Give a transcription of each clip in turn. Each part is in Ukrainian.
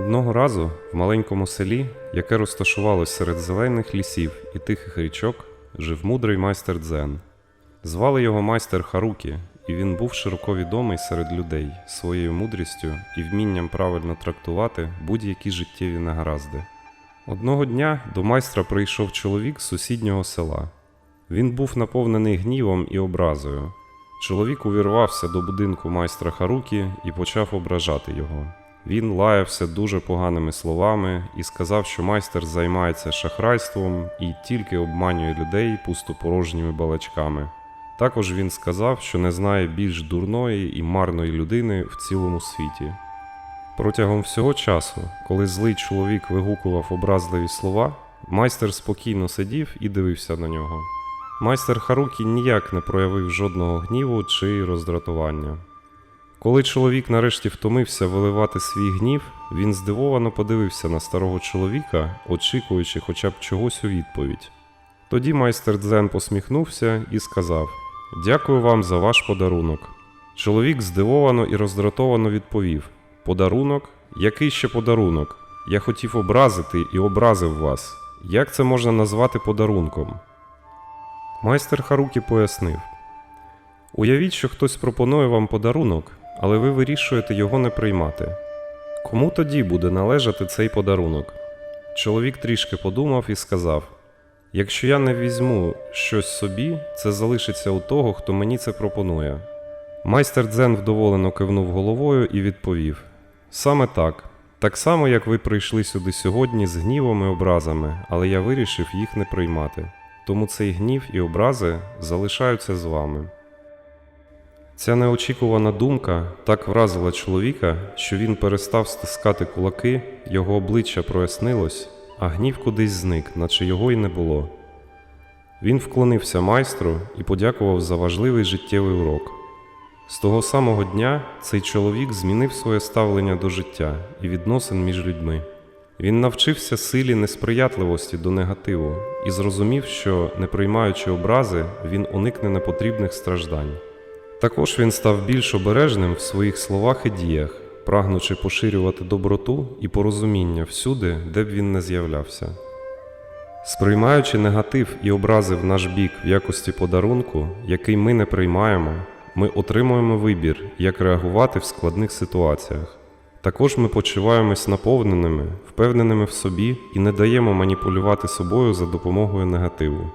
Одного разу в маленькому селі, яке розташувалось серед зелених лісів і тихих річок, жив мудрий майстер Дзен. Звали його майстер Харукі, і він був широко відомий серед людей своєю мудрістю і вмінням правильно трактувати будь-які життєві негаразди. Одного дня до майстра прийшов чоловік з сусіднього села. Він був наповнений гнівом і образою. Чоловік увірвався до будинку майстра Харукі і почав ображати його. Він лаявся дуже поганими словами і сказав, що майстер займається шахрайством і тільки обманює людей пустопорожніми балачками. Також він сказав, що не знає більш дурної і марної людини в цілому світі. Протягом всього часу, коли злий чоловік вигукував образливі слова, майстер спокійно сидів і дивився на нього. Майстер Харукі ніяк не проявив жодного гніву чи роздратування. Коли чоловік нарешті втомився виливати свій гнів, він здивовано подивився на старого чоловіка, очікуючи хоча б чогось у відповідь. Тоді майстер Дзен посміхнувся і сказав: Дякую вам за ваш подарунок. Чоловік здивовано і роздратовано відповів: Подарунок? Який ще подарунок? Я хотів образити і образив вас. Як це можна назвати подарунком? Майстер Харукі пояснив: Уявіть, що хтось пропонує вам подарунок, але ви вирішуєте його не приймати. Кому тоді буде належати цей подарунок? Чоловік трішки подумав і сказав: Якщо я не візьму щось собі, це залишиться у того, хто мені це пропонує. Майстер Дзен вдоволено кивнув головою і відповів: Саме так. Так само, як ви прийшли сюди сьогодні з гнівом і образами, але я вирішив їх не приймати. Тому цей гнів і образи залишаються з вами. Ця неочікувана думка так вразила чоловіка, що він перестав стискати кулаки, його обличчя прояснилось, а гнів кудись зник, наче його й не було. Він вклонився майстру і подякував за важливий життєвий урок. З того самого дня цей чоловік змінив своє ставлення до життя і відносин між людьми. Він навчився силі несприятливості до негативу і зрозумів, що, не приймаючи образи, він уникне непотрібних страждань. Також він став більш обережним в своїх словах і діях, прагнучи поширювати доброту і порозуміння всюди, де б він не з'являвся. Сприймаючи негатив і образи в наш бік в якості подарунку, який ми не приймаємо, ми отримуємо вибір, як реагувати в складних ситуаціях. Також ми почуваємось наповненими, впевненими в собі і не даємо маніпулювати собою за допомогою негативу.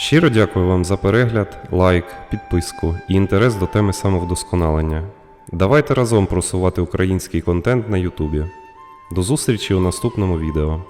Щиро дякую вам за перегляд, лайк, підписку і інтерес до теми самовдосконалення. Давайте разом просувати український контент на Ютубі. До зустрічі у наступному відео.